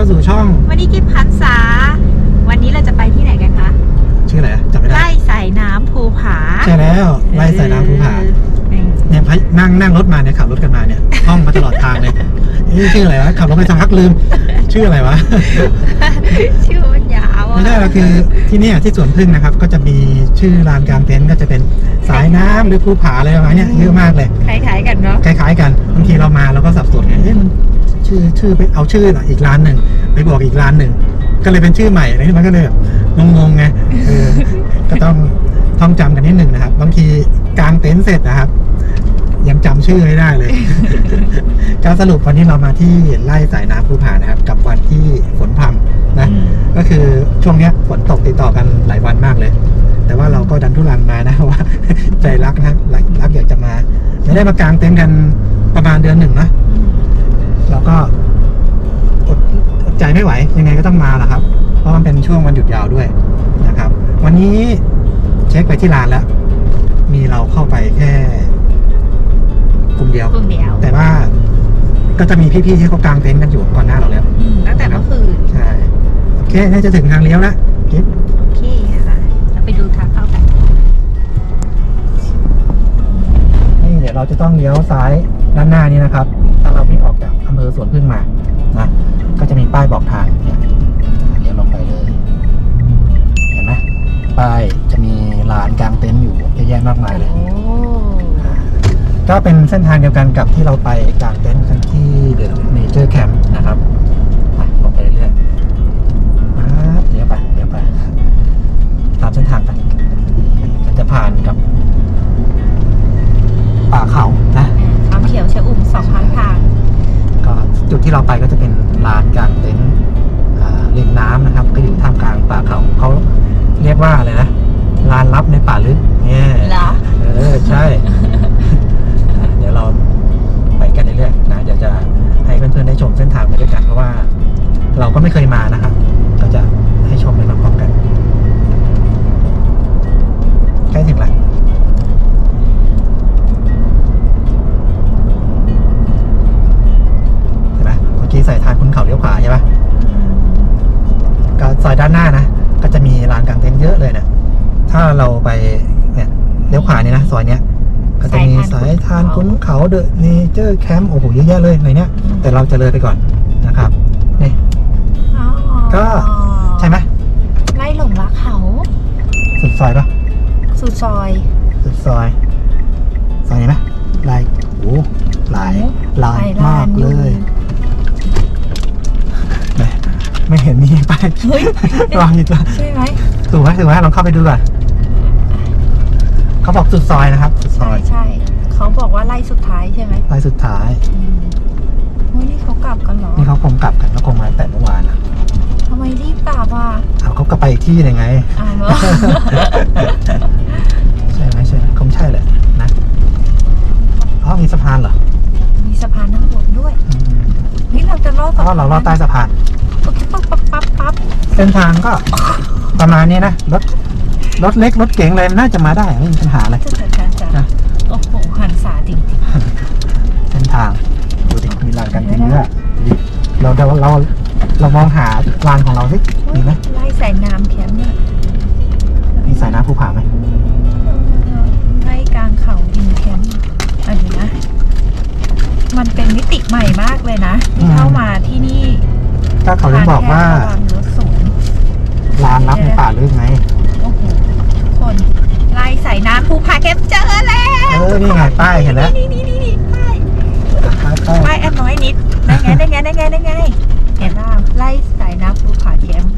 ยินดีต้อนรับเข้าสู่ช่อง วันนี้กิฟพันษา วันนี้เราจะไปที่ไหนกันคะ ชื่ออะไรอะจำไม่ได้ ไล่สายน้ำภูผาใช่แล้วไล่สายน้ำภูผาเออเนี่ยพะนั่งนั่งรถมาเนี่ยขับรถกันมาเนี่ยท่องมาตลอดทางเลยนี่ชื่ออะไรวะขับรถไปสักพักลืม ชื่ออะไรวะ ชื่อมันยาวอะไม่ใช่เราคือที่เนี่ยที่สวนพึ่งนะครับ ก็จะมีชื่อลานกลางเต็นท์ก็จะเป็นสายน้ำหรือภูผาอะไรประมาณเนี้ยเยอะมากเลย คล้ายๆกันเนาะคล้ายๆกันบางทีเรามาเราก็สับสนไงเอ๊ะมัน ชื่อชื่อไปเอาชื่ออีกร้านหนึ่งไปบอกอีกร้านหนึ่งก็เลยเป็นชื่อใหม่อะไรนี่มันก็เลยแบบงงๆไงเออก็ต้องท่องจำกันนิดหนึ่งนะครับ บางทีกลางเต็นท์เสร็จนะครับ ยังจำชื่อไม่ได้เลยก็สรุปวันนี้เรามาที่ไล่สายน้ำภูผานะครับ กับวันที่ฝนพรำนะอืมก็คือช่วงเนี้ยฝนตกติดต่อกันหลายวันมากเลย แต่ว่าเราก็ดันทุรังมานะว่า ใจรักนะรักรักอยากจะมา ไม่ได้มากางเต็นท์กันประมาณเดือนหนึ่งนะ เราก็อดอดใจไม่ไหว ยังไงก็ต้องมาแหละครับ เพราะมันเป็นช่วงวันหยุดยาวด้วยนะครับ วันนี้เช็คไปที่ร้านแล้ว มีเราเข้าไปแค่กลุ่มเดียว กลุ่มเดียว แต่ว่าก็จะมีพี่ๆที่เขากางเต็นท์กันอยู่ก่อนหน้าเราแล้วอืมตั้งแต่เมื่อคืน ใช่โอเคน่าจะถึงทางเลี้ยวแล้วกิ๊บโอเคค่ะเราไปดูทางเข้ากัน นี่เดี๋ยวเราจะต้องเลี้ยวซ้ายด้านหน้านี้นะครับถ้า เราวิ่งออกจากอำเภอสวนพึ่งมานะก็จะมีป้ายบอกทางเนี่ยเลี้ยวลงไปเลย เห็นไหมป้ายจะมีลานกลางเต็นท์อยู่เยอะแยะมากมายเลยโอ้ก็เป็นเส้นทางเดียวกันกับที่เราไปกลางเต็นท์กันที่เดอะเนเจอร์แคมป์นะครับไปลงไปเรื่อยๆป๊าบเดี๋ยวไปเดี๋ยวไปตามเส้นทางไปก็จะผ่านกับป่าเขานะคำเขี ยวชะอุ่มสองข้างทาง ก็จุดที่เราไปก็จะเป็นลานกลางเต็นท์อ่าริมน้ำนะครับ ก็อยู่ท่ามกลางป่าเขาเขาเรียกว่าอะไรนะลานลับในป่าลึกเนี่ยเหรอเออใช่ เดี๋ยวเราไปกันเรื่อยๆนะเดี๋ยวจะให้เพื่อนๆได้ชมเส้นทางไปด้วยกันเพราะว่า เราก็ไม่เคยมานะครับ ก็จะให้ชมไปพร้อมๆกันใกล้ถึงแล้ว ห็นไหมเมื่อกี้ใส่ทางคุณเขาเลี้ยวขวาใช่ปะก็ซอยด้านหน้านะ ก็จะมีลานกางเต็นท์เยอะเลยเนะถ้าเราไปเนี่ยเลี้ยวขวานี่นะซอยเนี้ยก็จะมีสายทานคุณเขาเดอะเนเจอร์แคมป์โอ้โหเยอะแยะเลยในเนี้ย แต่เราจะเลยไปก่อนนะครับนี่อ๋อก็ใช่ไหมไล่หลงรักเขา สุดซอยปะสุดซอย สุดซอยซอยนี้ไหมลายโอ้โหหลายลายมากเลย ไม่เห็นมีป้ายเฮ้ย วางอยู่ตัวใช่ไหมถูกไหมถูกไหมลองเข้าไปดูก่อนเขาบอกสุดซอยนะครับสุดซใช่อยใช่เขาบอกว่าไล่สุดท้ายใช่ไหมลายสุดท้าย อืมเฮ้ยนี่เขากลับกันเหรอนี่เขาคงกลับกันแล้วคงมาแต่เมื่อวานนะทำไมรีบกลับอะเอาเขาก็ไปอีกที่หนึงไงอ้าวเหรอ ใช่ไหมใช่ไหมคงใช่แหละนะอ๋อมีสะพานเหรอมีสะพานน้ำบนด้วยอืมนี่เราจะลอดเพสะราะพาว่านเราลอดใต้สะพาน ปั๊บปั๊บปั๊บปั๊บปั๊บเส้นทางก็ประมาณนี้นะรถรถเล็กรถเก๋งอะไรน่าจะมาได้ไม่มีปัญหาเลย จะจะจะจะนะ โอ้โหหันษาจริงเส้นทางดูดิมีลานกันจริงด้วยดิเราเราเราเรามองหาลานของเราสิๆมีไหมไล่แสงงามแคมป์เนี่ยมีสายน้ำภูผาไหม เออไล่กลางเขาดินแคมป์อันนี้นะ มันเป็นมิติใหม่มากเลยนะที่เข้ามาที่นี่ ก็เขาเลยบอกว่าทงแคบระวังรถสูงลานลับในป่าลึกไงโอ้โหทุกคนไล่ใส่น้ำภูผาแคมป์เจอแล้วเออนี่ไงป้ายเห็นแล้วนี่นี่นี่นี่ป้ายป้ายป้ายป้ายอันน้อยนิดได้ไงได้ไงได้ไงได้ไงเห็นป่ะไล่ใส่น้ำภูผาแคมป์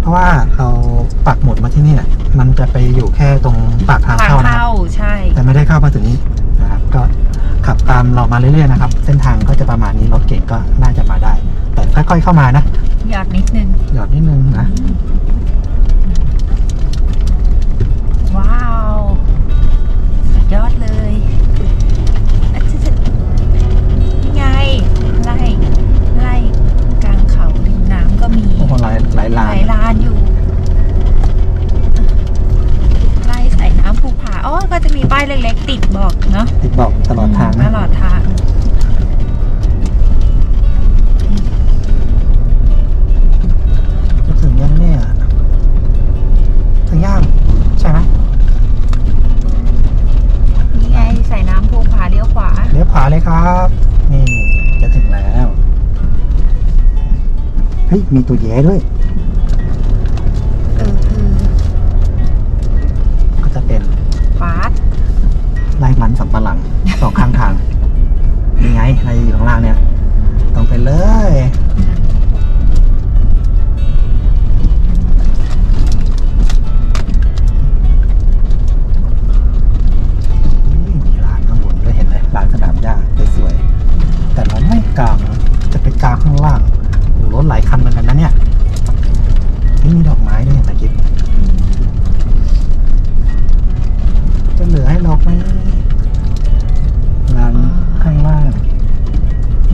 เพราะว่าเราปักหมุดมาที่นี่น่ะมันจะไปอยู่แค่ตรงปากทางทางเข้านะครับเข้าใช่ แต่ไม่ได้เข้ามาถึงนี้นะครับ ก็ขับตามเรามาเรื่อยๆนะครับ เส้นทางก็จะประมาณนี้รถเก่งก็น่าจะมาได้แต่ ค่อยๆเข้ามานะ หยอดนิดนึง หยอดนิดนึงนะ ว้าว สุดยอดเลยอะจิ๊ดจิ๊ดนี่ไง ไล่ ไล่กลางเขาริมน้ำก็มี โอ้โหหลายหลายหลานลายลานอยู่ ไล่ใส่น้ำภูผา อ๋อ ก็จะมีป้ายเล็กๆ ติดบอกเนาะ ติดบอกตลอดทางตนะลอดทาง ถึงย่างใช่ไหมนี่ไงใส่น้ำภูผาเลี้ยวขวา เลี้ยวขวาเลยครับ นี่จะถึงแล้ว เฮ้ย มีตัวแย้ด้วย กลางจะไปกลางข้างล่างโอ้โหรถหลายคันเหมือนกันนะเนี่ยนี่มีดอกไม้ด้วยเห็นไหมกิ๊บจะเหลือให้เราไหมร้านข้างล่าง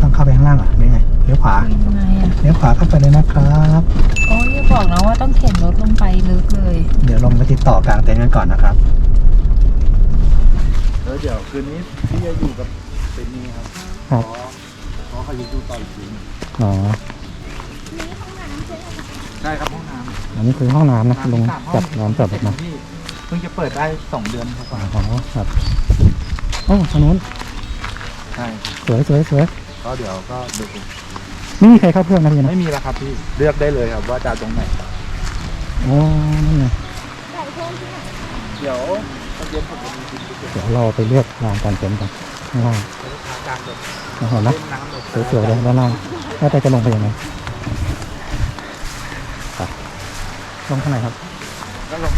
ต้องเข้าไปข้างล่างเหรอะหรือไงเลี้ยวขวายังไงอะเลี้ยวขวาเข้าไปเลยนะครับ โอ้ยอย่าบอกนะว่าต้องเข็นรถลงไปลึกเลย เดี๋ยวลงไปติดต่อกลางเต็นท์กันก่อนนะครับแล้วเดี๋ยวคืนนี้พี่จะอยู่กับเป็นนี่ครับ ครับ เพราะเพราะเขาจะดูต่ออีกทีหนึ่งอ๋อใช่ครับห้องน้ำอันนี้คือห้องน้ำนะน้ำลงสามห้องจับน้ำจับออกมาพี่เพิ่งจะเปิดได้สองเดือนกว่าอ๋อครับโอ้ทางนู้นใช่สวยสวยสวยก็เดี๋ยวก็ดูไม่มีใครเข้าเครื่องนะพี่นะไม่มีแล้วครับพี่เลือกได้เลยครับว่าจะเอาตรงไหนโอ้นั่นไงเดี๋ยวตอนเย็นผมจะมีกินก๋วยเตี๋ยวเดี๋ยวเราไปเลือกลานกลางเต็นท์กัน ข้างล่างลูกค้ากลางเลยเห็นไหมเล่นน้ำเลยสวยๆเลยด้านล่างแล้วแต่จะลงไปยังไงไปลงข้างไหนครับก็ลง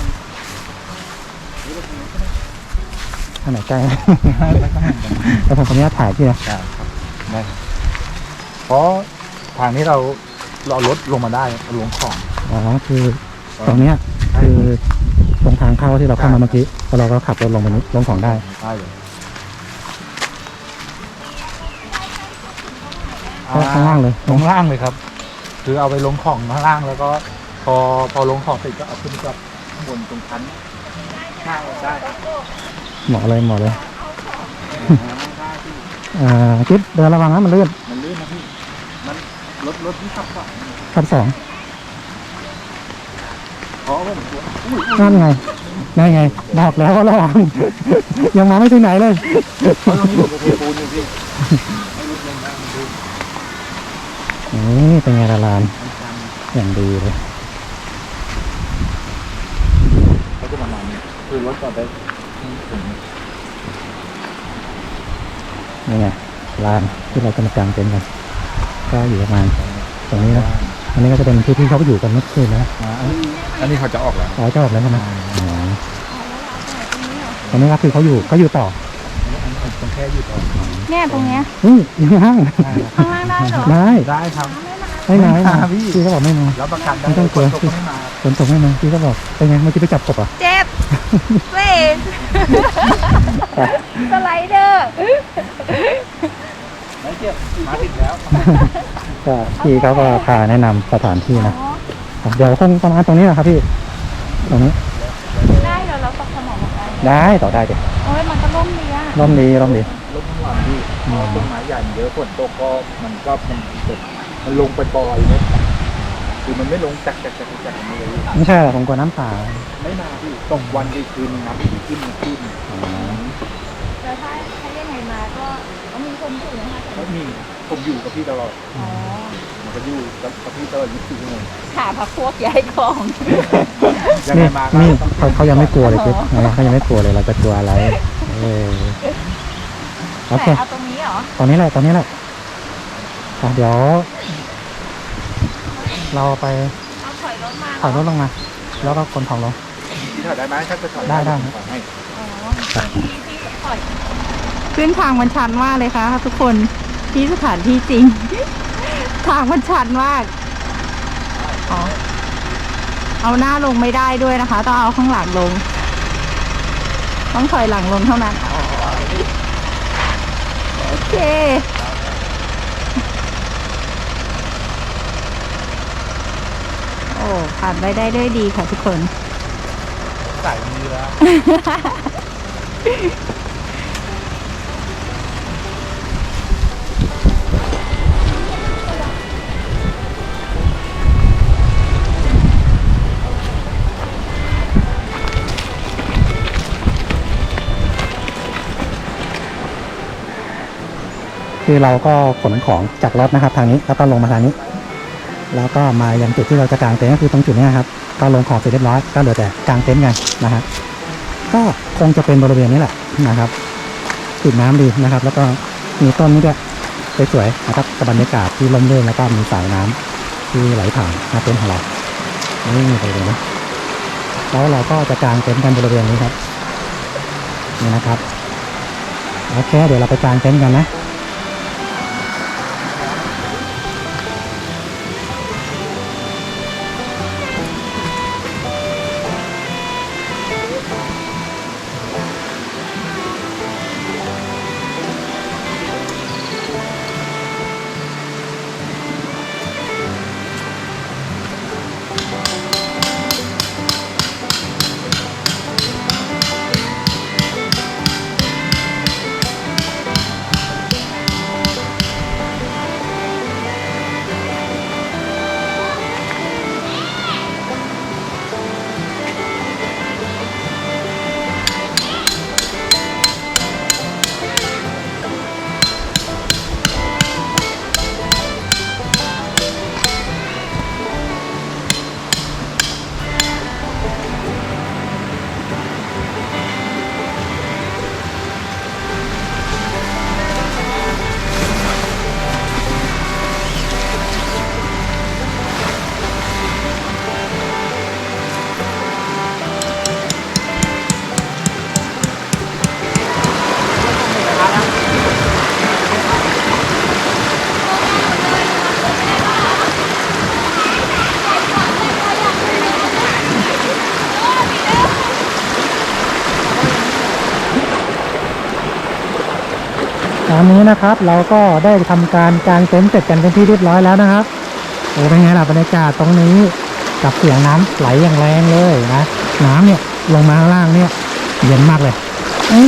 ข้างไหนใกล้แล้วก็ห่างกันแล้วผมขออนุญาตถ่ายพี่นะได้ครับได้ครับเพราะทางนี้เราเรารถลงมาได้ลงของอ๋อคือตรงเนี้ยคือตรงทางเข้าที่เราเข้ามาเมื่อกี้แล้วเราก็ขับรถลงไปนี้ลงของได้ได้เลย ข้างล่างเลยลงล่างเลยครับ คือเอาไปลงของข้างล่างแล้วก็ พอพอลงของเสร็จก็เอาขึ้นกับข้างบนตรงชั้นข้างได้เหมาะเลยเหมาะเลยได้ที่อ่ากิ๊บเดินระวังนะมันลื่นมันลื่นนะพี่มันรถรถที่ขับก่อนขั้นสองเพราะว่าผมกลัวอุ้ยนั่นไงนั่นไงบอกแล้วว่าระวังยังมาไม่ถึงไหนเลยเพราะตรงนี้ผมจะเทปูนอยู่พี่ไม่รุดลงได้มันลื่น นี่เป็นไงละลานมันชันอย่างดีเลยเขาจะประมาณนี้คือรถจอดได้ถึงนี่ไงลานที่เราจะมากางเต็นท์กันก็อยู่ประมาณตรงนี้นะอันนี้ก็จะเป็นที่ที่เขาไปอยู่กันเมื่อคืนนะอ่าอันนี้อันนี้เขาจะออกแล้วอ๋อจะออกแล้วใช่ไหมอ๋อตอนนี้ก็คือเขาอยู่เขาอยู่ต่อ อันนี้อันนี้ต้องแค่อยู่ต่อเนี่ยตรงเนี้ยนี่อยู่ห้างข้างล่างได้เหรอได้ได้ครับไม่มาไม่มาไม่มาพี่พี่ก็บอกไม่มาแล้วประกันได้ไม่ต้องกลัวฝนตก็ไม่มาฝนตกไม่มาพี่ก็บอกเป็นไงเมื่อกี้ไปจับกบอะเจ็บเว้ยสไลเดอร์ไม่เจ็บมาถึงแล้วก็พี่เขาก็พาแนะนำสถานที่นะเดี๋ยวคงประมาณตรงนี้นะครับพี่ตรงนี้ได้เดี๋ยวเราตกสมองกันได้ต่อได้เดี๋ยวโอ้ยมันก็ ร่มดีอะร่มดีร่มดีรถข้างหลังที่ต้นไม้ใหญ่เยอะฝนตกก็มันก็มันตกมันลงไปบ่อยเนี่ยคือมันไม่ลงจักจักจักจักอย่างนี้เลยไม่ใช่หรอกผมกลัวน้ำป่าไม่มาพี่ตกวันดีคืนน้ำดีขึ้นขึ้นแต่ถ้าถ้ายังไงมาก็ต้องมีคนอยู่นะคะแล้วมีผมอยู่กับพี่ตลอดอ๋อ มันก็อยู่กับพี่ตลอด24ชั่วโมงขาพักพวกย้ายของยังไงนี่มาก็นี่ต้องเขาเขายังไม่กลัวเลยคิดเขายังไม่กลัวเลยเราจะกลัวอะไรเออโอเคแต่เอาตรงนี้เหรอตอนนี้แหละตอนนี้แหละอะเดี๋ยว เราไปเอาถอยรถมาถอยรถลงมา แล้วก็คนของลง พี่ถอยได้ไหมถ้าจะถอยได้ได้ ถอยให้ขึ้นทางมันชันมากเลยค่ะทุกคนที่สถานที่จริง ทางมันชันมากอ๋อเอาหน้าลงไม่ได้ด้วยนะคะ ต้องเอาข้างหลังลง ต้องถอยหลังลงเท่านั้นอ๋อโอเค โอ้ผ่านไปได้ด้วยดีค่ะทุกคน ใส่มือแล้ว คือเราก็ขนของจากรถนะครับ ทางนี้แล้วก็ลงมาทางนี้ แล้วก็มายังจุดที่เราจะกางเต็นท์ก็คือตรงจุดนี้ครับก็ลงของเสร็จเรียบร้อยก็เหลือแต่กางเต็นท์กันนะฮะก็คงจะเป็นบริเวณนี้แหละนะครับติดน้ำดีนะครับ แล้วก็มีต้นนี้ด้วยสวยๆนะครับกับบรรยากาศที่ร่มรื่นแล้วก็มีสายน้ำที่ไหลผ่านหน้าเต็นท์ของเรานี่บริเวณนี้แล้วเราก็จะกางเต็นท์กันบริเวณนี้ครับนี่นะครับโอเคเดี๋ยวเราไปกางเต็นท์กันนะ นนี้นะครับ เราก็ได้ทำการกางเต็นท์เสร็จกันเป็นที่เรียบร้อยแล้วนะครับโอ้เป็นไงล่ะบรรยากาศตรงนี้กับเสียงน้ำไหลอย่างแรงเลยนะน้ำเนี่ยลงมาข้างล่างเนี่ยเย็นมากเลยนี่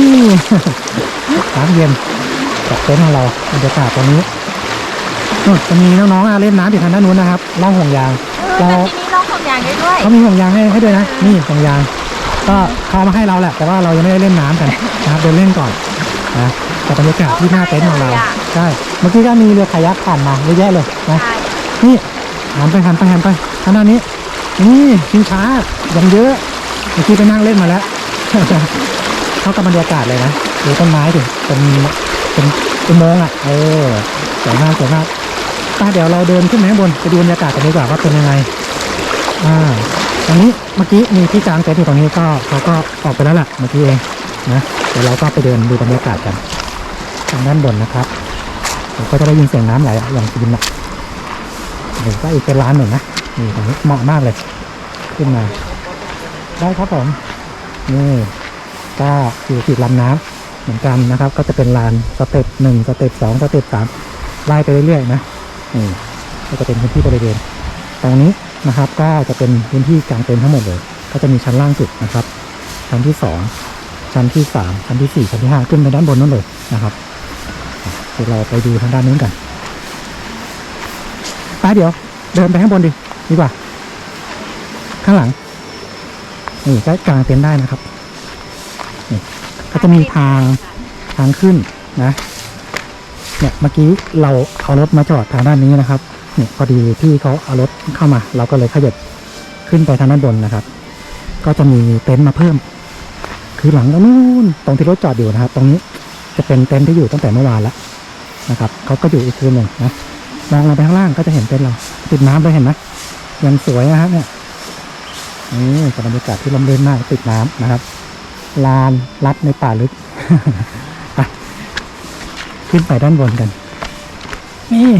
น้ำเย็นกับเต็นท์ของเราบรรยากาศตรงนี้นู่นจะมีน้องๆอะเล่นน้ำอยู่ทางด้านนู้นนะครับล่องห่วงยางเออเราแต่ที่นี่ร้องของยางได้ด้วยเขามีห่วงยางให้ให้ด้วยนะ นี่ห่วงยาง ก็เขาเอามาให้เราแหละ แต่ว่าเรายังไม่ได้เล่นน้ำกันนะครับ เดินเล่นก่อนนะ แต่บรรยากาศที่หน้าเต็นท์ของเราใช่เมื่อกี้ก็มีเรือคายักผ่านมาเยอะแยะเลยนะใช่นี่หันไปหันไปหันไปทางด้านนี้ นี่ชิงช้าอย่างเยอะเมื่อกี้ไปนั่งเล่นมาแล้วเข้ากับบรรยากาศเลยนะดูต้นไม้ดิเป็นเป็นเป็นโมงค์อะเออสวยมากสวยมากไปเดี๋ยวเราเดินขึ้นไปข้างบนไปดูบรรยากาศกันดีกว่าว่าเป็นยังไงอ่าตรงนี้เมื่อกี้มีที่กลางเต็นท์อยู่ตรงนี้ก็เขาก็ออกไปแล้วแหละเมื่อกี้เองนะเดี๋ยวเราก็ไปเดินดูบรรยากาศกัน ทางด้านบนนะครับผมก็จะได้ยินเสียงน้ำไหลอย่างฟินอะเดี๋ยวก็อีกเป็นร้านหนึ่งนะนี่ตรงนี้เหมาะมากเลย ขึ้นมา ได้ครับผมนี่ก็อยู่ติดลำน้ำเหมือนกันนะครับ ก็จะเป็นลานสเต็ปหนึ่งสเต็ปสองสเต็ปสามไล่ไปเรื่อยๆนะนี่ก็จะเป็นพื้นที่บริเวณตรงนี้นะครับก็จะเป็นพื้นที่กลางเต็นท์ทั้งหมดเลย ก็จะมีชั้นล่างสุดนะครับ ชั้นที่สองชั้นที่สามชั้นที่สี่ชั้นที่ห้าขึ้นไปด้านบนนั่นเลยนะครับ ดี๋ยวเราไปดูทางด้านนู้นกันไปเดี๋ยว เดินไปข้างบนดิดีกว่า ข้างหลังนี่ก็กางเต็นท์ได้นะครับนี่ก็จะมีทางทางขึ้นนะเนี่ยเมื่อกี้เราเอารถมาจอดทางด้านนี้นะครับเนี่ยพอดีพี่เขาเอารถเข้ามา เราก็เลยขยับขึ้นไปทางด้านบนนะครับ ก็จะมีเต็นท์มาเพิ่ม คือหลังตรงนู้นตรงที่รถจอดอยู่นะครับ ตรงนี้จะเป็นเต็นท์ที่อยู่ตั้งแต่เมื่อวานแล้ว นะครับเขาก็อยู่อีกคืนหนึ่งนะมองลงไปข้างล่างก็จะเห็นเต็นท์เราติดน้ำเลยเห็นไหมยังสวยนะฮะเนี่ยนี่กับบรรยากาศที่ลมเล่นมากติดน้ำนะครับ ลานลัดในป่าลึกไปขึ้นไปด้านบนกัน นี่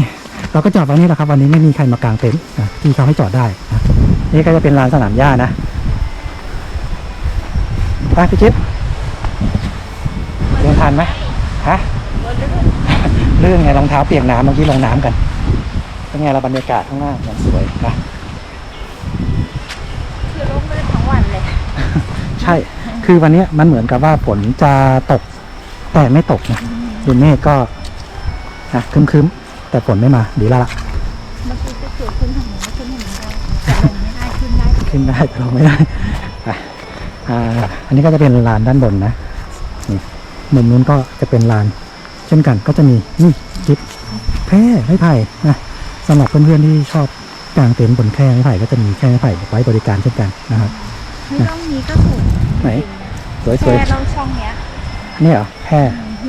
เราก็จอดไว้นี่แหละครับ วันนี้ไม่มีใครมากางเต็นท์ที่เขาให้จอดได้นะนี่ก็จะเป็นลานสนามหญ้านะไปพี่ชิดเดินทันไหมฮะ เรื่องไงรองเท้าเปียกน้ำเมื่อกี้ลงน้ำกันเป็นไงเราบรรยากาศข้างหน้าอย่างสวยนะคือร่มรื่นทั้งวันเลย ใช่ คือวันเนี้ยมันเหมือนกับว่าฝนจะตก แต่ไม่ตกนะดูเมฆก็นะครึ้มๆแต่ฝนไม่มาดีแล้วล่ะเมื่อกี้จะเกิดขึ้นทางนี้ขึ้นทางนี้ได้แต่ลงไม่ได้ขึ้นได้ขึ้นได้แต่ลงไม่ได้อะอ่าอันนี้ก็จะเป็นลานด้านบนนะนี่มุมนู้นก็จะเป็นลาน เช่นกันก็จะมีนี่กิลิปแค่ไม้ไผ่นะสำหรับเพื่อนๆที่ชอบกางเต็นท์บนแคร่ไม้ไผ่ก็จะมีแคร่ไม้ไผ่ไว้บริการเช่นกันนะครับไม่ต้องมีก็ถูกไหนสวยแค่เราช่องเนี้ยๆนี่เหรอแค่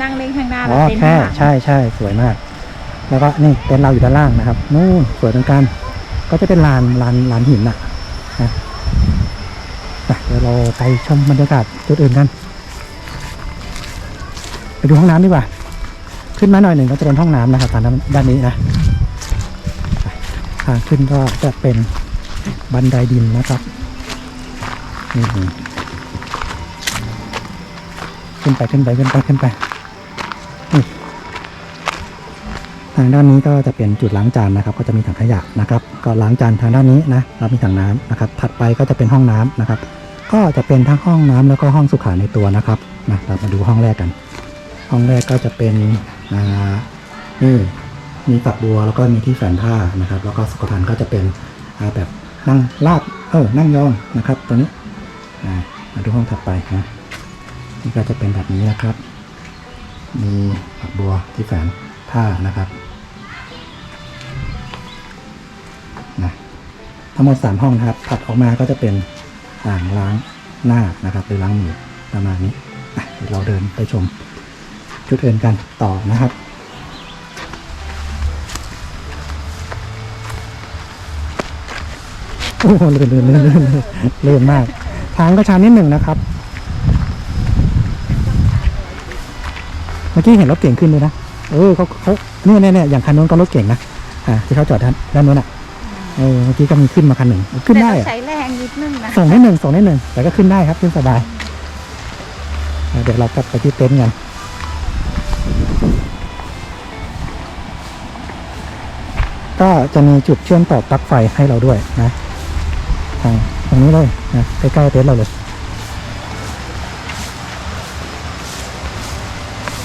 นั่งเล่นข้างหน้าอ๋แล้วอเต็นท์แค่ข้างหลังใช่ใช่สวยมาก แล้วก็นี่เต็นท์เราอยู่ด้านล่างนะครับนู่นสวยเหมือนกัน ก็จะเป็นลานลานลานหินน่ะนะไปเดี๋ยวเราไปชมบรรยากาศจุดอื่นกัน ไปดูห้องน้ำดีกว่า ขึ้นมาหน่อยหนึ่งก็จะเป็นห้องน้ำนะครับทางด้านนี้นะทางขึ้นก็จะเป็นบันไดดินนะครับนี่ขึ้นไปขึ้นไปขึ้นไปขึ้นไปนี่ทางด้านนี้ก็จะเป็นจุดล้างจานนะครับ ก็จะมีถังขยะนะครับ ก็ล้างจานทางด้านนี้นะเรามีถังน้ำนะครับ ถัดไปก็จะเป็นห้องน้ำนะครับ ก็จะเป็นทั้งห้องน้ำแล้วก็ห้องสุขาในตัวนะครับนะเรามาดูห้องแรกกัน ห้องแรกก็จะเป็น นี่มีฝักบัวแล้วก็มีที่แฝนผ้านะครับ แล้วก็สุขภัณฑ์ก็จะเป็นแบบนั่งลาดเออนั่งยองนะครับตัวนี้อ่ามาดูห้องถัดไปนะนี่ก็จะเป็นแบบนี้นะครับ มีฝักบัวที่แฝนผ้านะครับนะทั้งหมดสามห้องนะครับ ถัดออกมาก็จะเป็นอ่างล้างหน้านะครับหรือล้างมือประมาณนี้เดี๋ยวเราเดินไปชม จุดอื่นกันต่อนะครับ โอ้โหเลื่อนเลื่อนเลื่อนเลื่อนเลื่อนมาก ทางก็ชันนิดหนึ่งนะครับ เมื่อกี้เห็นรถเก่งขึ้นเลยนะ เออเขาเขาเนี่ยเนี่ยเนี่ยอย่างคันนู้นก็รถเก่งนะ อ่าที่เขาจอดด้านด้านนู้นอะ เออเมื่อกี้ก็มีขึ้นมาคันหนึ่ง ขึ้นได้แต่อะต้องใช้แรงนิดนึงนะส่งนิดหนึ่งส่งนิดหนึ่งแต่ก็ขึ้นได้ครับขึ้นสบายอ่าเดี๋ยวเรากลับไปที่เต็นท์กัน ก็จะมีจุดเชื่อมต่อปลั๊กไฟให้เราด้วยนะทางตรงนี้เลยนะใกล้ๆเต็นท์เราเลย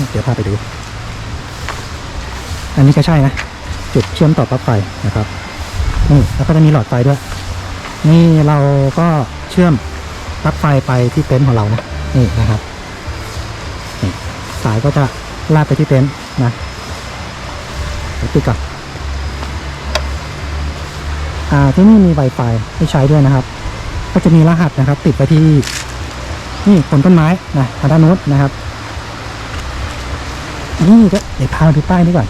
เดี๋ยวพาไปดู อันนี้ก็ใช่นะ จุดเชื่อมต่อปลั๊กไฟนะครับนี่แล้วก็จะมีหลอดไฟด้วย นี่เราก็เชื่อมปลั๊กไฟไปที่เต็นท์ของเรานะนี่นะครับนี่สายก็จะลากไปที่เต็นท์นะเดี๋ยวปิดก่อน ที่นี่มี Wi-Fi ให้ใช้ด้วยนะครับ ก็จะมีรหัสนะครับ ติดไปที่นี่คนต้นไม้นะทางด้านนู้นนะครับ นี่ก็เดี๋ยวพามาดูป้ายนี้ก่อน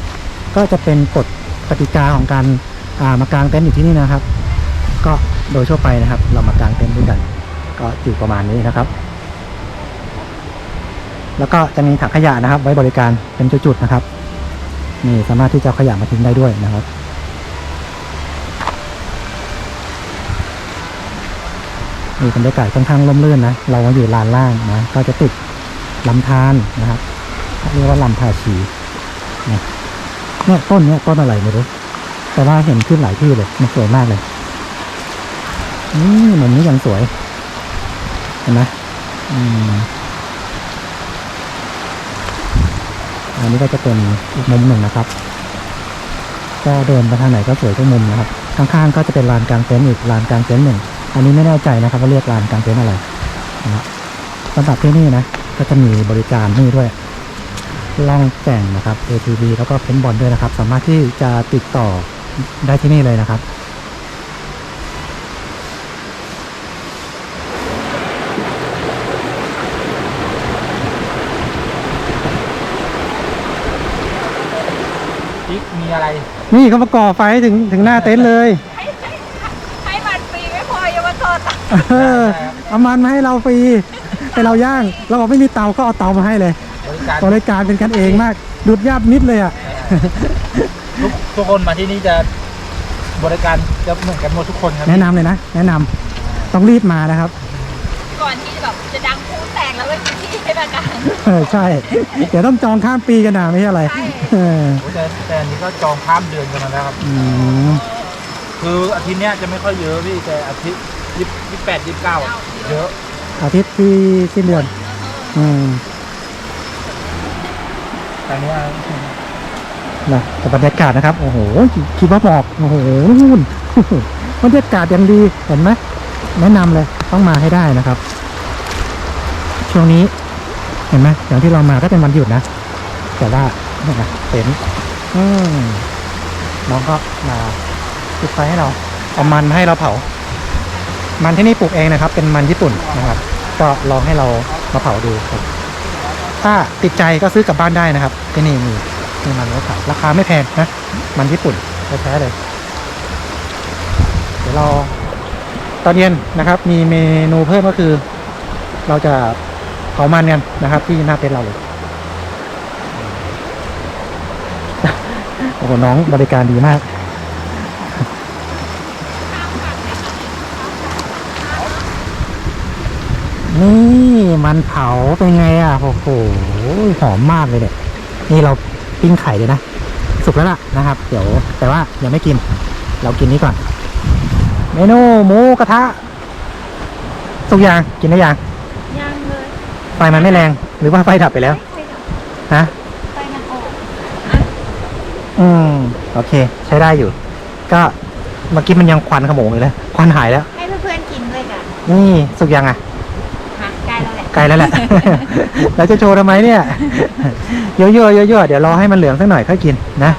ก็จะเป็นกฎกติกาของการามากางเต็นท์อยู่ที่นี่นะครับ ก็โดยทั่วไปนะครับ เรามากางเต็นท์ด้วยกัน ก็อยู่ประมาณนี้นะครับ แล้วก็จะมีถังขยะนะครับ ไว้บริการเป็นจุดๆนะครับนี่สามารถที่จะขยะมาทิ้งได้ด้วยนะครับ นี่บรรยากาศค่อนข้างร่มรื่นนะ เราอยู่ลานล่างนะ ก็จะติดลำธารนะครับเรียกว่าลำธาชีนะเนี่ยต้นเนี้ยต้นอะไรไม่รู้ แต่ว่าเห็นขึ้นหลายที่เลย มันสวยมากเลยนี่มือนนี้ยังสวย เห็นไหมอืมอันนี้ก็จะเป็นอีกมุมหนึ่งนะครับ ก็เดินไปทางไหนก็สวยทุกมุมนะครับ ข้างๆก็จะเป็นลานกลางเต็นท์อีกลานกลางเต็นท์หนึ่ง อันนี้ไม่แน่ใจนะครับว่าเรียกลานกลางเต็นท์อะไรนะครับสำหรับที่นี่นะ ก็จะมีบริการนี่ด้วยล่องแก่งนะครับ ATV แล้วก็เพ้นท์บอลด้วยนะครับ สามารถที่จะติดต่อได้ที่นี่เลยนะครับอีกมีอะไร นี่เขามาก่อไฟถึงถึงหน้าเต็นท์เลย เออเอามันมาให้เราฟรีให้เราย่าง เราบอกไม่มีเตาก็เอาเตามาให้เลยบริการบริการเป็นกันเองมาก ดูดยาบนิดเลยอะทุกทุกคนมาที่นี่จะบริการจะเหมือนกันหมดทุกคนครับแนะนำเลยนะแนะนำต้องรีบมานะครับก่อนที่แบบจะดังพูดแตกแล้วไม่มีที่ให้มากางเออใช่ เดี๋ยวต้องจองข้ามปีกันนะไม่ใช่อะไรใช่เออโอ้แต่แต่อันนี้ก็จองข้ามเดือนกันมาแล้วครับ อืมคืออาทิตย์เนี้ยจะไม่ค่อยเยอะพี่แต่อาทิตย์ ยี่สิบแปดยี่สิบเก้าเยอะอาทิตย์ที่สิ้นเดือนอืมแต่เนี้ยนะแต่บรรยากาศนะครับ โอ้โหคิดว่าหมอกโอ้โหนู่นบรรยากาศยังดีเห็นไหมแนะนำเลยต้องมาให้ได้นะครับ ช่วงนี้เห็นไหมอย่างที่เรามาก็เป็นวันหยุดนะ แต่ว่าเนี่ยนะเต็นท์อืมน้องก็มาจุดไฟให้เราเอามันให้เราเผา มันที่นี่ปลูกเองนะครับ เป็นมันญี่ปุ่นนะครับ ก็ลองให้เรามาเผาดูครับถ้าติดใจก็ซื้อกลับบ้านได้นะครับ ที่นี่มีมีมันไว้ขาราคาไม่แพงนะ มันญี่ปุ่นแท้ๆเลย เดี๋ยวเราตอนเย็นนะครับ มีเมนูเพิ่มก็คือ เราจะเผามันกันนะครับ ที่หน้าเต็นท์เราเลยโอ้โหน้องบริการดีมาก มันเผาเป็นไงอะโอ้โหหอมมากเลยเนี่ยนี่เราปิ้งไข่เลยนะสุกแล้วล่ะนะครับ เดี๋ยวแต่ว่ายังไม่กิน เรากินนี้ก่อน เมนูหมูกระทะสุกยางกินได้ยังยังเลยไฟมันไม่แรงหรือว่าไฟดับไปแล้วไฟดับฮะไฟมันออกอืมโอเค ใช้ได้อยู่ ก็เมื่อกี้มันยังควันขโมงอยู่เลยควันหายแล้ว ให้เพื่อนๆกินด้วยกันนี่สุกยังอะ ไกลแล้วแหละ เราจะโชว์ทำไมเนี่ยเยอะๆเยอะๆเดี๋ยวรอให้มันเหลืองสักหน่อยค่อยกินนะ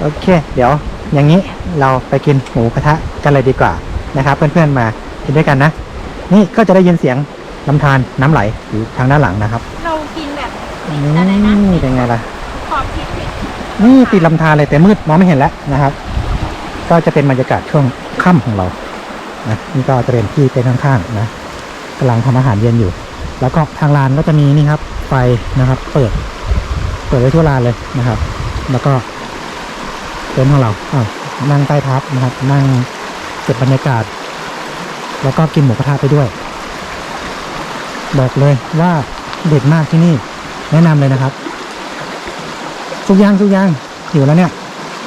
โอเค เดี๋ยว อย่างนี้เราไปกินหมูกระทะกันเลยดีกว่านะครับ เพื่อนๆมากินด้วยกันนะ นี่ก็จะได้ยินเสียงลำธารน้ำไหลอยู่ทางด้านหลังนะครับ เรากินแบบนี่เป็นไงล่ะขอบทิศติดนี่ติดลำธารเลยแต่มืดมองไม่เห็นแล้วนะครับ ก็จะเป็นบรรยากาศช่วงค่ำของเรานะนี่ก็จะเป็นที่เป็นข้างๆนะ กำลังทำอาหารเย็นอยู่ แล้วก็ทางลานก็จะมีนี่ครับ ไฟนะครับ เปิด เปิดไว้ทั่วลานเลยนะครับ แล้วก็เต็นท์ของเราอ้าวนั่งใต้ทับนะครับ นั่งเก็บบรรยากาศ แล้วก็กินหมูกระทะไปด้วย บอกเลยว่าเด็ดมากที่นี่ แนะนำเลยนะครับ สุกยางสุกยางหิวแล้วเนี่ย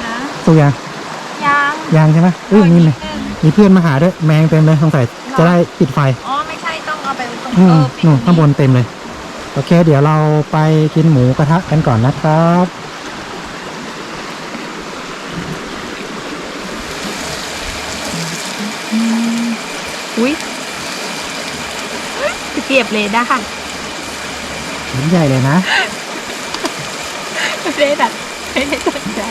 นะสุกยางยังยางใช่ไหมอุ้ยรอมีนิดเลยนึงมีเพื่อนมาหาด้วยแมงเต็มเลยสงสัยจะได้ปิดไฟ อ๋อไม่ใช่ต้องเอาไปตรงอืเอมอปิดนู่นข้างบนเต็มเลย โอเค เดี๋ยวเราไปกินหมูกระทะกันก่อนนะครับ อุ้ยเก็บเลยได้ค่ะชิ้นใหญ่เลยนะ ไม่ได้แบบไม่ได้ตั้งใจ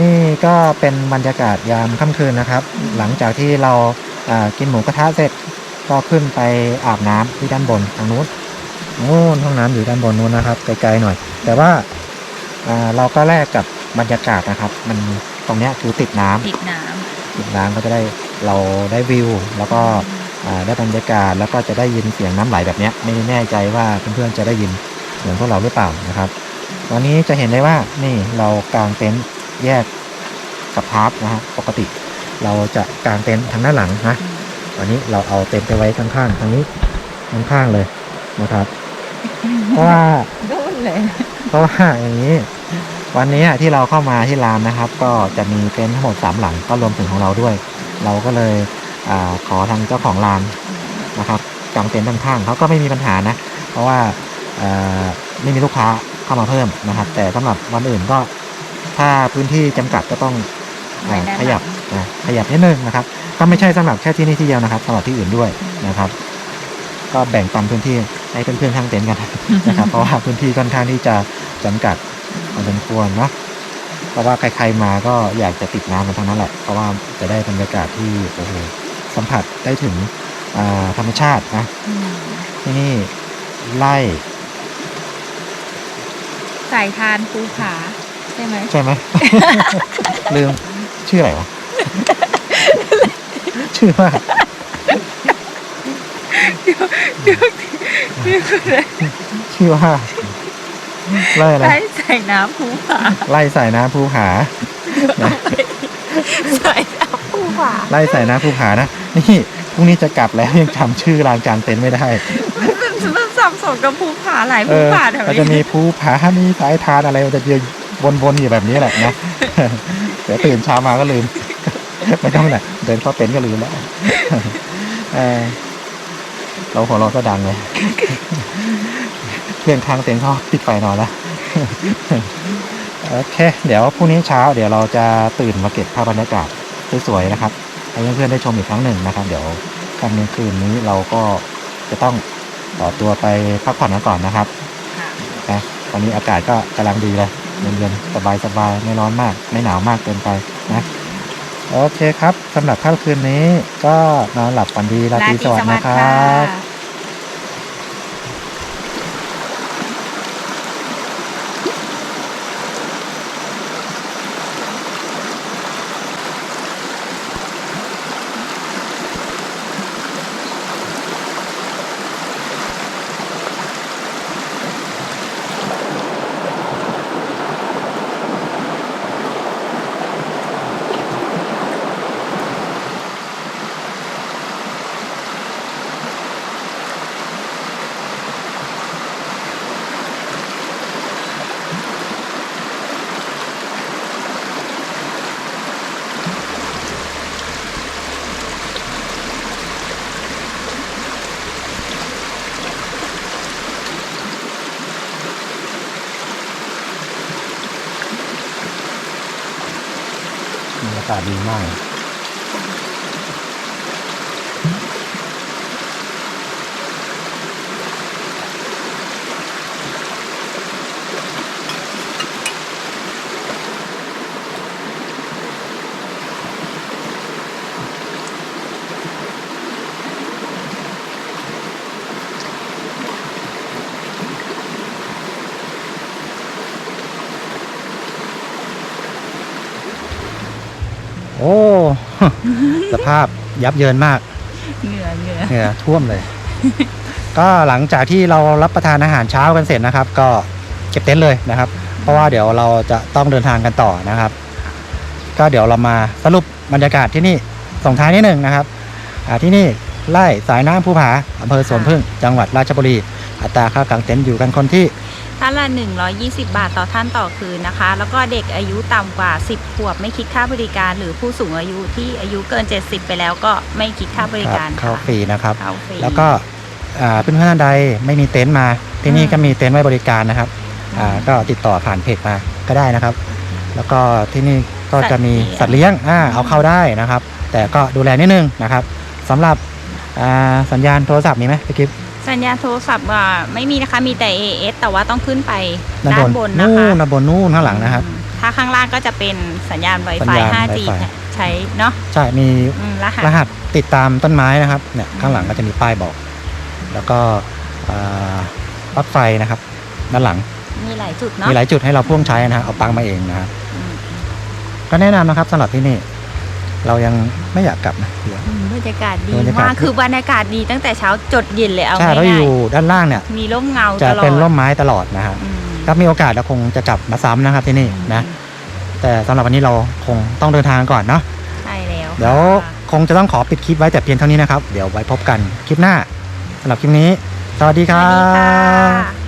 นี่ ก็เป็นบรรยากาศยามค่ำคืนนะครับ หลังจากที่เราอ่ากินหมูกระทะเสร็จก็ขึ้นไปอาบน้ำที่ด้านบนทางนู้นนู้นห้องน้ำอยู่ด้านบนนู้นนะครับไกลๆหน่อย แต่ว่าอ่าเราก็แลกกับบรรยากาศนะครับ มันตรงเนี้ยคือติดน้ำติดน้ติดน้ำก็จะได้เราได้วิว แล้วก็อ่าได้บรรยากาศแล้วก็จะได้ยินเสียงน้ำไหลแบบเนี้ยไม่แน่ใจว่าเพื่อนๆจะได้ยินเหมือนพวกเราหรือเปล่านะครับ วันนี้จะเห็นได้ว่านี่เรากางเต็นท์แยก กับทาร์ปนะฮะปกติเราจะกางเต็นท์ทางด้านหลังนะวันนี้เราเอาเต็นท์ไปไว้ข้างๆทางนี้ข้างๆเลยนะครับเพราะว่าำดูเลยเพราะว่าอย่างนี้ วันนี้ที่เราเข้ามาที่รามนะครับ ก็จะมีเต็นท์ทั้งหมดสามหลังก็รวมถึงของเราด้วย เราก็เลยอาขอทางเจ้าของรามนะครับกางเต็นท์ข้างๆเขาก็ไม่มีปัญหานะ เพราะว่าอ่าไม่มีลูกค้าเข้ามาเพิ่มนะครับ แต่สำหรับวันอื่นก็ถ้าพื้นที่จำกัดก็ต้อง อาขยับอ่าขยับนิดนึงนะครับ ก็ไม่ใช่สำหรับแค่ที่นี่ที่เดียวนะครับสำหรับที่อื่นด้วยนะครับ ก็แบ่งปันพื้นที่ให้เพื่อนๆข้างเต็นท์กันนะครับ เพราะว่าพื้นที่ค่อนข้างที่จะจำกัดพอสมควรเนาะเพราะว่าใครๆมาก็อยากจะติดน้ำกันทั้งนั้นแหละ เพราะว่าจะได้บรรยากาศที่โอ้โหสัมผัสได้ถึงอ่าธรรมชาตินะที่นี่ไล่สายทานภูผาใช่ไหมใช่ไหมลืม ชื่ออะไรวะ ชื่อว่าชื่อว่าไล่อะไรใช้ใส่น้ำภูผาไล่สายน้ำภูผาใส่น้ำภูผาไล่สายน้ำภูผานะนี่พรุ่งนี้จะกลับแล้วยังจำชื่อลานกลางเต็นท์ไม่ได้มันมันสับสนกับภูผาหลายเอภูอผาแถวมันจะมีนี้ภูผามีสายทานอะไรมันจะเยวนๆอยู่แบบนี้แหละนะ เดี๋ยวตื่นเช้ามาก็ลืม ไม่ต้องนะเดินเข้าเต็นท์ก็ลืมแล้วเออเราหัวเราะก็ดังเลยเพื่อนข้างเต็นท์เขาปิดไฟนอนแล้วโอเค เดี๋ยวพรุ่งนี้เช้า เดี๋ยวเราจะตื่นมาเก็บภาพบรรยากาศสวยๆนะครับให้เพื่อนๆได้ชมอีกครั้งหนึ่งนะครับ เดี๋ยวกลางคืนนี้เราก็จะต้องต่อตัวไปพักผ่อนกันก่อนนะครับค่ะนะตอนนี้อากาศก็กำลังดีเลย เย็นๆสบายๆไม่ร้อนมาก ไม่หนาวมากเกินไปนะโอเคครับสำหรับค่ำคืนนี้ก็นอนหลับฝันดีราตรีสวัสดิ์นะครับบ รรยากาศดีมาก โอ้ ส ภาพยับเยินมากเหงื่อเหงื่อเหงื่อท่วมเลย ก็หลังจากที่เรารับประทานอาหารเช้ากันเสร็จนะครับ ก็เก็บเต็นท์เลยนะครับ เพราะว่าเดี๋ยวเราจะต้องเดินทางกันต่อนะครับ ก็เดี๋ยวเรามาสรุปบรรยากาศที่นี่ส่งท้ายนิดหนึ่งนะครับอ่าที่นี่ไล่สายน้ำภูผาอำเภอสวนพึ่ง จังหวัดราชบุรี อัตราค่ากางเต็นท์อยู่กันคนที่ ท่านละ 120 บาทต่อท่านต่อคืนนะคะ แล้วก็เด็กอายุต่ำกว่า 10 ขวบไม่คิดค่าบริการ หรือผู้สูงอายุที่อายุเกิน 70 ไปแล้วก็ไม่คิดค่าบริการเข้าค่ะฟรีนะครับ เข้าฟรี แล้วก็อ่าเพื่อนๆท่านใดไม่มีเต็นท์มา ที่นี่อืมก็มีเต็นท์ไว้บริการนะครับอ่าก็ติดต่อผ่านเพจมาก็ได้นะครับ แล้วก็ที่นี่ก็จะมีสัตว์เลี้ยงอ่าเอาเข้าได้นะครับ แต่ก็ดูแลนิดนึงนะครับสำหรับอ่าสัญญาณโทรศัพท์มีไหมพี่กิฟต์ สัญญาณโทรศัพท์อะไม่มีนะคะมีแต่ AS แต่ว่าต้องขึ้นไปด้านด้านบบนนนะนู่คะนด้านบนนู่นข้างหลังนะครับอืมถ้าข้างล่างก็จะเป็นสัญญาณสัญ Wi-Fi ญาณ 5G Wi-Fi เนี่ยใช้เนาะใช่มีอืมรหัสรหัสติดตามต้นไม้นะครับเนี่ยข้างหลังก็จะมีป้ายบอก แล้วก็อ่าปลั๊กไฟนะครับ ด้านหลังมีหลายจุดเนาะมีหลายจุดให้เราพ่วงใช้นะครับเอาปลั๊กมาเองนะครับอืมก็แนะนำนะครับสำหรับที่นี่ เรายังไม่อยากกลับนะเดี๋ยว อืมบรรยากาศดีบรรยากาศ มากคือบรรยากาศดีตั้งแต่เช้าจดเย็นเลยเอาใช่เราอง่ายยู่ด้านล่างเนี่ย ๆมีร่มเงาจะตลอดเป็นร่มไม้ตลอดนะครับอืมถ้ามีโอกาสเราคงจะกลับมาซ้ำนะครับที่นี่นะ แต่สำหรับวันนี้เราคงต้องเดินทางก่อนเนาะ ใช่แล้วเดี๋ยวค่ะ คงจะต้องขอปิดคลิปไว้แต่เพียงเท่านี้นะครับ เดี๋ยวไว้พบกันคลิปหน้าสำหรับคลิปนี้ สวัสดีคสรัวัสดีค่บะ